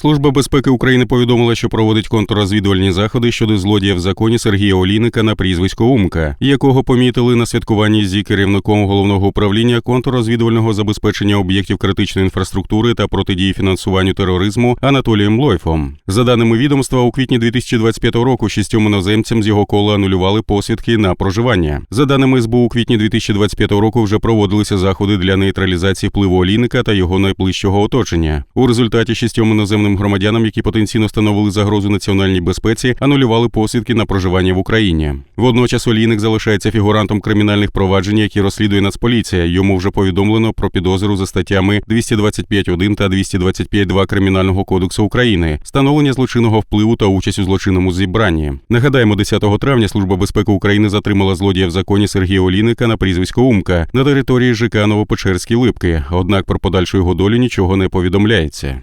Служба безпеки України повідомила, що проводить контррозвідувальні заходи щодо злодія в законі Сергія Олійника на прізвисько Умка, якого помітили на святкуванні зі керівником головного управління контррозвідувального забезпечення об'єктів критичної інфраструктури та протидії фінансуванню тероризму Анатолієм Лойфом. За даними відомства, у квітні 2025 року шістьом іноземцям з його кола анулювали посвідки на проживання. За даними СБУ, у квітні 2025 року вже проводилися заходи для нейтралізації впливу Олійника та його найближчого оточення. У результаті шістьом іноземним громадянам, які потенційно становили загрозу національній безпеці, анулювали посвідки на проживання в Україні. Водночас Олійник залишається фігурантом кримінальних проваджень, які розслідує Нацполіція. Йому вже повідомлено про підозру за статтями 225.1 та 225.2 Кримінального кодексу України, встановлення злочинного впливу та участь у злочинному зібранні. Нагадаємо, 10 травня Служба безпеки України затримала злодія в законі Сергія Олійника на прізвисько Умка на території ЖК Новопечерські Липки. Однак про подальшу його долю нічого не повідомляється.